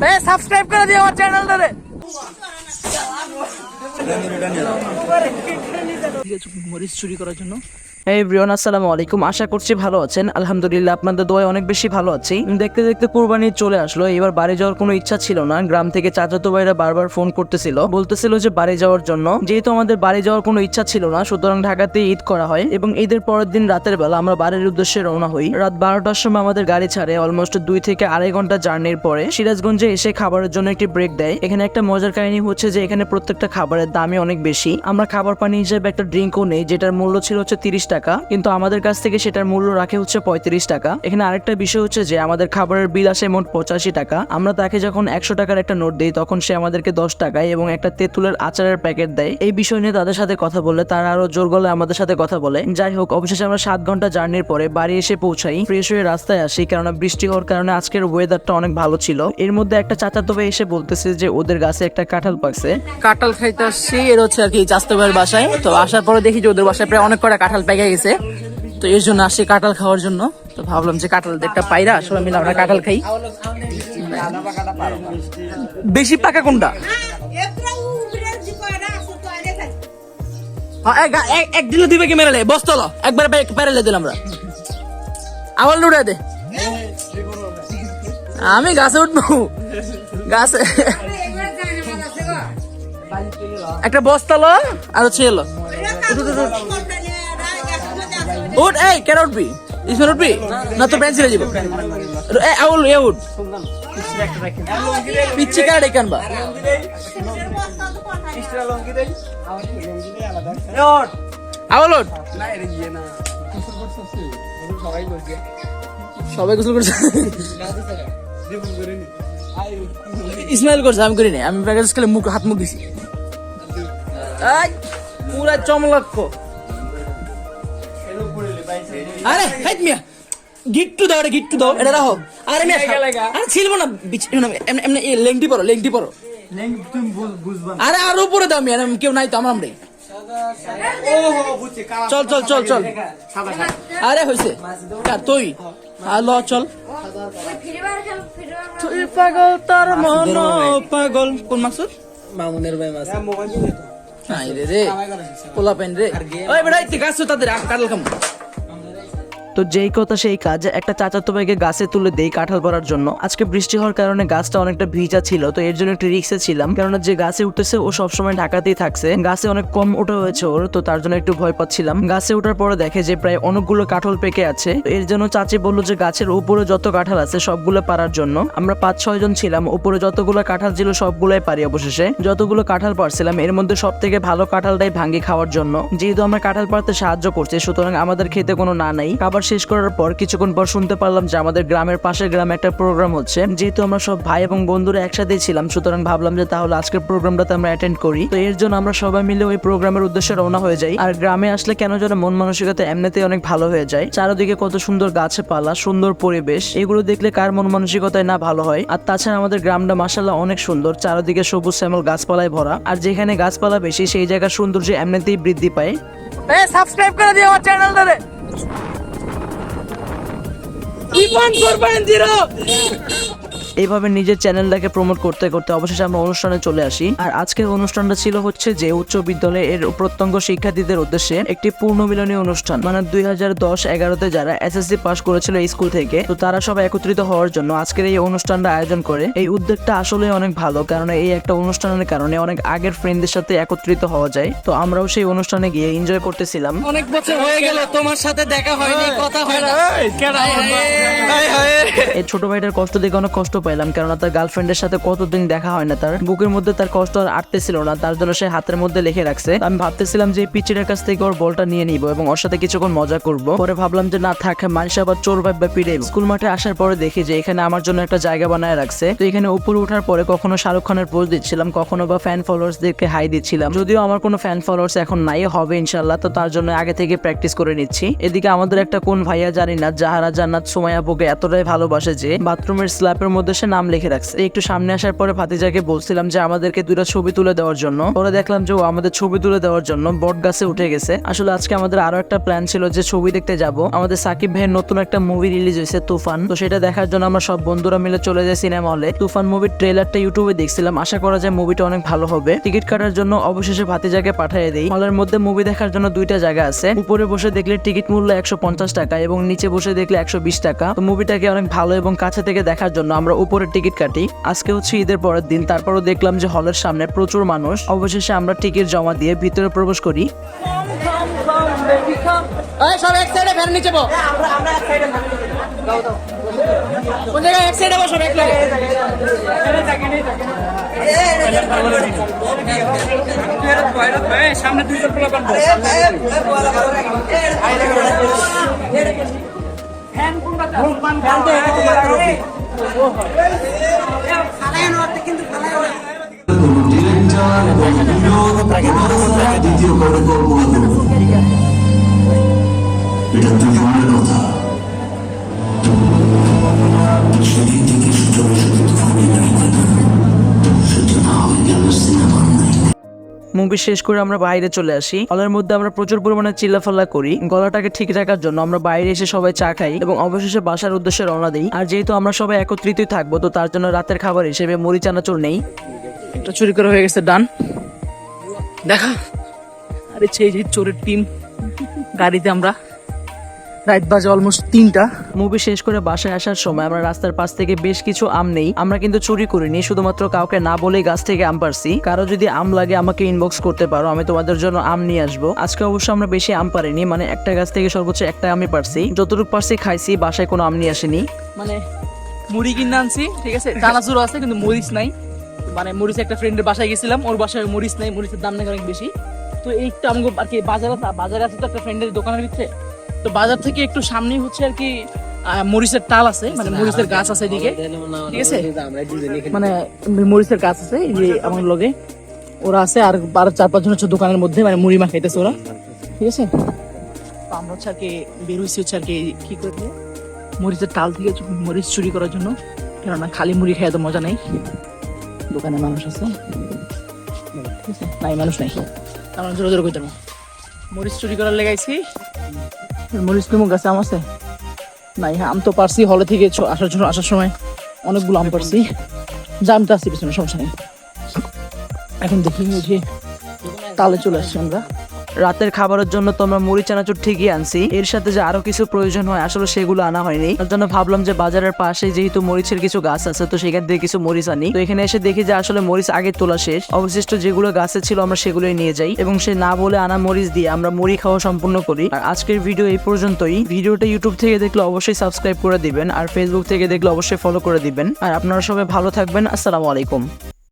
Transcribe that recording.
এ subscribe করে দিও আমার চ্যানেলটারে মরিচ চুরি করার জন্য এই ব্রিয়ন আসসালামু আলাইকুম। আশা করছি ভালো আছেন। আলহামদুলিল্লাহ, আপনাদের দোয়ায় অনেক বেশি ভালো আছি। দেখতে দেখতে কুরবানি চলে আসলো। এবার বাড়ি যাওয়ার কোনো ইচ্ছা ছিল না। গ্রাম থেকে চাচাতো ভাইরা বারবার ফোন করতেছিল। বলতেছিল যে বাড়ি যাওয়ার জন্য। যেহেতু আমাদের বাড়ি যাওয়ার কোনো ইচ্ছা ছিল না, সুতরাং ঢাকাতে ঈদ করা হয় এবং ঈদের পরের দিন রাতের বেলা আমরা বাড়ির উদ্দেশ্যে রওনা হই। রাত বারোটার সময় আমাদের গাড়ি ছাড়ে অলমোস্ট দুই থেকে আড়াই ঘণ্টা জার্নির পরে সিরাজগঞ্জে এসে খাবারের জন্য একটি ব্রেক দেয়। এখানে একটা মজার কাহিনী হচ্ছে যে এখানে প্রত্যেকটা খাবারের দামই অনেক বেশি। আমরা খাবার পানি হিসেবে একটা ড্রিঙ্কও নেই, যেটার মূল্য ছিল হচ্ছে তিরিশ টাকা, কিন্তু আমাদের কাছ থেকে সেটার মূল্য রাখে হচ্ছে পঁয়ত্রিশ টাকা। এখানে আরেকটা বিষয় হচ্ছে যে, আমাদের খাবারের বিল আসে মোট পঁচাশি টাকা। আমরা তাকে যখন একশো টাকার একটা নোট দিই, তখন সে আমাদেরকে দশ টাকায় এবং একটা তেঁতুলের আচারের প্যাকেট দেয়। এই বিষয় নিয়ে তাদের সাথে কথা বললে তারা আরও জোর গলায় আমাদের সাথে কথা বলে। যাই হোক, অবশেষে আমরা সাত ঘণ্টা জার্নির পরে বাড়ি এসে পৌঁছাই। ফ্রেশ হয়ে রাস্তায় আসি, কেননা বৃষ্টি হওয়ার কারণে আজকের ওয়েদারটা অনেক ভালো ছিল। এর মধ্যে একটা চাচাতো ভাই এসে বলতেছে যে, ওদের গাছে একটা কাঁঠাল পাকছে। কাঁঠাল খাইতে আসছি, এর হচ্ছে আর কি চাস্তো ভাইয়ের বাসায়। তো আসার পরে দেখি যে, ওদের বাসায় প্রায় অনেক কটা কাঁঠাল পেকে গেছে। তো এর জন্য আসছি কাঁঠাল খাওয়ার জন্য। তো ভাবলাম যে কাঁঠাল একটা পাইরা সবাই মিলে আমরা কাঁঠাল খাই। বেশি পাকা কোনটা? এক- দিলে দুই ব্যাগে মেরে বস্তল একবার প্যারেলে দিলাম আমরা। আবার লুড়ে দে। আমি গাছে উঠবো। গাছে। একটা বস্তা লো আর হচ্ছে এলো উঠ এই কেন উঠবি? ইসমাইল উঠবি? না তো পেন্সিলে যাব। এ আউল এ উঠ। পিচ্ছি কার ডেকে আনবা আউল উঠ সবাই গোসল করছে। ইসমাইল করছে আমি করি নাই। আমি খেলে মুখ হাত মুখ দিছি। পুরা চমলক্ষ। আরে হাইট মিয়া। গিট্টু দাও এটা গিট্টু দাও। এটা রাখো। আরে মিয়া আরে ছিলবো না এমনি এমনি লেংটি পরো লেংটি পরো। আরে আর উপরে দাও মিয়া কেউ নাই তো আমার আমরাই চল চল চল চল। আরে হইছে। কার তুই? চল। তুই পাগল তার মন পাগল। কোন মাসুদ? মামুনের ভাই নাই রে রে পোলা পেন রে। ওই বেড়া ইতে গাছ তাদের কাটল খাম। তো যেই কথা সেই কাজ, একটা চাচাতো ভাইকে গাছে তুলে দেই কাঁঠাল পড়ার জন্য। আজকে বৃষ্টি হওয়ার কারণে গাছটা অনেকটা ভিজা ছিল, তো এর জন্য একটু রিক্সে ছিলাম। কেননা যে গাছে উঠতেছে, ও সবসময় ঢাকাতেই থাকছে। গাছে অনেক কম ওঠা হয়েছে ওর, তো তার জন্য একটু ভয় পাচ্ছিলাম। গাছে ওঠার পরে দেখে যে প্রায় অনেকগুলো কাঁঠাল পেকে আছে। এর জন্য চাচি বলল যে গাছের উপরে যত কাঁঠাল আছে সবগুলো পারার জন্য। আমরা পাঁচ, ছয় জন ছিলাম, উপরে যতগুলো কাঁঠাল ছিল সবগুলোই পারি অবশেষে। যতগুলো কাঁঠাল পারছিলাম এর মধ্যে সব থেকে ভালো কাঁঠালটাই ভাঙ্গি খাওয়ার জন্য। যেহেতু আমরা কাঁঠাল পারতে সাহায্য করছি, সুতরাং আমাদের খেতে কোনো না নাই। খাবার শেষ করার পর কিছুক্ষণ পর শুনতে পারলাম যে আমাদের গ্রামের পাশের গ্রামে একটা প্রোগ্রাম হচ্ছে। যেহেতু আমরা সব ভাই এবং বন্ধুরা একসাথেই ছিলাম, সুতরাং ভাবলাম যে তাহলে আজকের প্রোগ্রামটাতে আমরা অ্যাটেন্ড করি। তো এর জন্য আমরা সবাই মিলে ওই প্রোগ্রামের উদ্দেশ্যে রওনা হয়ে যাই। আর গ্রামে আসলে কেন যেন মন মানসিকতা এমনিতেই অনেক ভালো হয়ে যায়। চারদিকে কত সুন্দর গাছে পালা সুন্দর পরিবেশ, এগুলো দেখলে কার মন মানসিকতায় না ভালো হয়। আর তাছাড়া আমাদের গ্রামটা মাসাল্লাহ অনেক সুন্দর, চারদিকে সবুজ শ্যামল গাছপালায় ভরা। আর যেখানে গাছপালা বেশি, সেই জায়গার সৌন্দর্য এমনিতেই বৃদ্ধি পায়। সাবস্ক্রাইব করে দিও আমার চ্যানেলটারে ইমান করবেন জিরো এইভাবে নিজের চ্যানেলটাকে প্রমোট করতে করতে অবশেষে আমরা অনুষ্ঠানে চলে আসি। আর আজকের অনুষ্ঠানটা ছিল হচ্ছে যে উচ্চ বিদ্যালয়ের প্রত্যঙ্গ শিক্ষার্থীদের উদ্দেশ্যে একটি পূর্ণ মিলনী অনুষ্ঠান। মানে দুই হাজার দশ এগারোতে যারা এসএসসি পাস করেছিল এই স্কুল থেকে তো তারা সবাই একত্রিত হওয়ার জন্য আজকের এই অনুষ্ঠানটা আয়োজন করে। এই উদ্যোগটা আসলে অনেক ভালো কারণ এই একটা অনুষ্ঠানের কারণে অনেক আগের ফ্রেন্ডদের সাথে একত্রিত হওয়া যায়। তো আমরাও সেই অনুষ্ঠানে গিয়ে এনজয় করতেছিলাম। অনেক বছর হয়ে গেল তোমার সাথে দেখা হয়নি কথা হয় না। এই ছোট ভাইটার কষ্ট দেখে অনেক কষ্ট পাইলাম, কেননা তার গার্লফ্রেন্ডের সাথে কতদিন দেখা হয় না, তার বুকের মধ্যে তার কষ্ট আর আটতেছিল না, তার জন্য সে হাতের মধ্যে লিখে রাখছে। আমি ভাবতেছিলাম যে পিচিটার কাছ থেকে ওর বলটা নিয়ে নিব এবং ওর সাথে কিছুক্ষণ মজা করব। পরে ভাবলাম যে না, থাক মানুষ আবার চোর ভাব বা পিড়ে স্কুল মাঠে আসার পরে দেখি যে এখানে আমার জন্য একটা জায়গা বানায় রাখছে। তো এখানে উপরে ওঠার পরে কখনো শাহরুখ খানের পোস্ট দিচ্ছিলাম, কখনো বা ফ্যান ফলোয়ার্সদেরকে হাই দিচ্ছিলাম। যদিও আমার কোনো ফ্যান ফলোয়ার্স এখন নাই, হবে ইনশাল্লাহ তো তার জন্য আগে থেকে প্র্যাকটিস করে নিচ্ছি। এদিকে আমাদের একটা কোন ভাইয়া জানি না যাহারা জান্নাত সময় আপুকে এতটাই ভালোবাসে যে বাথরুমের স্ল্যাপের মধ্যে উদ্দেশ্যে নাম লিখে রাখছে। একটু সামনে আসার পরে ভাতিজাকে বলছিলাম যে আমাদেরকে দুইটা ছবি তুলে দেওয়ার জন্য। পরে দেখলাম যে ও আমাদের ছবি তুলে দেওয়ার জন্য বট গাছে উঠে গেছে। আসলে আজকে আমাদের আরও একটা প্ল্যান ছিল যে ছবি দেখতে যাব। আমাদের সাকিব ভাইয়ের নতুন একটা মুভি রিলিজ হয়েছে, তুফান। তো সেটা দেখার জন্য আমরা সব বন্ধুরা মিলে চলে যাই সিনেমা হলে তুফান মুভির ট্রেলারটা ইউটিউবে দেখছিলাম। আশা করা যায় মুভিটা অনেক ভালো হবে। টিকিট কাটার জন্য অবশেষে ভাতিজাকে পাঠিয়ে দেই। হলের মধ্যে মুভি দেখার জন্য দুইটা জায়গা আছে। উপরে বসে দেখলে টিকিট মূল্য একশো পঞ্চাশ টাকা এবং নিচে বসে দেখলে একশো বিশ টাকা। তো মুভিটাকে অনেক ভালো এবং কাছে থেকে দেখার জন্য আমরা উপরে টিকিট কাটি আজকে হচ্ছে ঈদের পরের দিন তারপরও দেখলাম যে হলের সামনে প্রচুর মানুষ অবশেষে আমরা টিকিট জমা দিয়ে ভিতরে প্রবেশ করি ফ্যান নিচে বো কোন জায়গায় এক সাইডে বসো এক লাগে সামনে দুইজন পোলা পানবো কোনো দ্বিতীয় পরিকল্পনা এটা তুফানের কথা সেদিন থেকে চলে শুধু মুভি শেষ করে আমরা বাইরে চলে আসি। হলের মধ্যে আমরা প্রচুর পরিমাণে চিল্লাফাল্লা করি। গলাটাকে ঠিক রাখার জন্য আমরা বাইরে এসে সবাই চা খাই এবং অবশেষে বাসার উদ্দেশ্যে রওনা দিই। আর যেহেতু আমরা সবাই একত্রিতই থাকব, তো তার জন্য রাতের খাবার হিসেবে মুড়ি, চানাচুর নেই। একটা চুরি করা হয়ে গেছে, ডান। দেখা। আরে সেই যে চোরের টিম। গাড়িতে আমরা রাত বাজে অলমোস্ট তিনটা। মুভি শেষ করে বাসায় আসার সময় আমরা রাস্তার পাশ থেকে বেশ কিছু আম নেই। আমরা কিন্তু চুরি করিনি শুধুমাত্র কাউকে না বলেই গাছ থেকে আম পারছি। কারও যদি আম লাগে আমাকে ইনবক্স করতে পারো আমি তোমাদের জন্য আম নিয়ে আসব। আজকে অবশ্য আমরা বেশি আম পারিনি মানে একটা গাছ থেকে সর্বোচ্চ একটা আমি পারছি। যতটুকু পারছি খাইছি বাসায় কোনো আম নিয়ে আসেনি। মানে মুড়ি কিনে আনছি ঠিক আছে? চানাচুরও আছে কিন্তু মরিচ নাই। মানে মরিচ একটা ফ্রেন্ডের বাসায় গেছিলাম ওর বাসায় মরিচ নাই মরিচের দাম নাকি অনেক বেশি। তো এইটা আমাকে আর কি বাজারে বাজারে আছে তো একটা ফ্রেন্ডের দোকানের ভিতরে? তো বাজার থেকে একটু সামনেই হচ্ছে আর কি মরিচের টাল আছে মানে মরিচের গাছ আছে এদিকে। ঠিক আছে? মানে মরিচের গাছ আছে এই যে আমার লগে। ওরা আছে আর বারো চার পাঁচজন হচ্ছে দোকানের মধ্যে মানে মুড়ি মাখাইতেছে ওরা। ঠিক আছে? তো আমরা হচ্ছে আর কি বের হয়েছি হচ্ছে আর কি কি করবে মরিচের টাল থেকে মরিচ চুরি করার জন্য। কেননা খালি মুড়ি খেয়ে তো মজা নেই। দোকানে মানুষ আছে? নাই মানুষ নাই। আমরা জোরে জোরে কইতাম। মরিচ চুরি করার লেগাইছি মরিচ মুখ গাছে আম আছে? নাই হ্যাঁ আম তো পারছি হলে থেকে আসার জন্য আসার সময় অনেকগুলো আম পারছি। জামটা আসছি পিছনে সমস্যা নেই। এখন দেখি যে তালে চলে আসছি আমরা। রাতের খাবারের জন্য তো আমরা মুড়ি, চানাচুর ঠিকই আনছি। এর সাথে যে আরও কিছু প্রয়োজন হয়, আসলে সেগুলো আনা হয়নি। তার জন্য ভাবলাম যে বাজারের পাশে যেহেতু মরিচের কিছু গাছ আছে, তো সেখান থেকে কিছু মরিচ আনি। তো এখানে এসে দেখি যে আসলে মরিচ আগে তোলা শেষ। অবশিষ্ট যেগুলো গাছে ছিল, আমরা সেগুলোই নিয়ে যাই। এবং সে না বলে আনা মরিচ দিয়ে আমরা মুড়ি খাওয়া সম্পূর্ণ করি। আর আজকের ভিডিও এই পর্যন্তই। ভিডিওটা ইউটিউব থেকে দেখলে অবশ্যই সাবস্ক্রাইব করে দিবেন। আর ফেসবুক থেকে দেখলে অবশ্যই ফলো করে দিবেন। আর আপনারা সবাই ভালো থাকবেন। আসসালামু আলাইকুম।